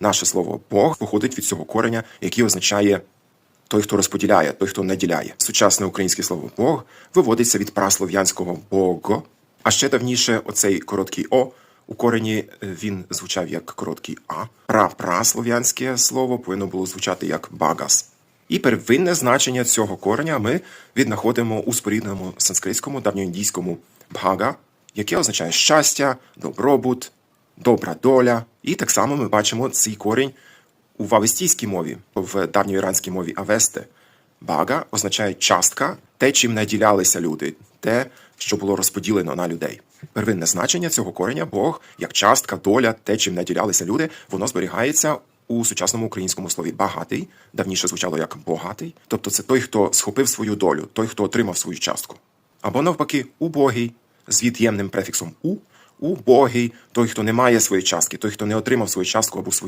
наше слово Бог походить від цього кореня, який означає той, хто розподіляє, той, хто наділяє. Сучасне українське слово Бог виводиться від праслов'янського бого. А ще давніше оцей короткий О у корені е, він звучав як короткий А. Пра-праслов'янське слово повинно було звучати як багас. І первинне значення цього кореня ми віднаходимо у спорідненому санскритському давньоіндійському бхага, яке означає щастя, добробут, добра доля. І так само ми бачимо цей корінь у авестійській мові, в давньоіранській мові авесте. Бага означає частка, те, чим наділялися люди, те, що було розподілено на людей. Первинне значення цього кореня Бог як частка, доля, те, чим наділялися люди, воно зберігається у сучасному українському слові багатий, давніше звучало як богатий, тобто це той, хто схопив свою долю, той, хто отримав свою частку. Або навпаки, убогий з від'ємним префіксом у, убогий, той, хто не має своєї частки, той, хто не отримав свою частку або свою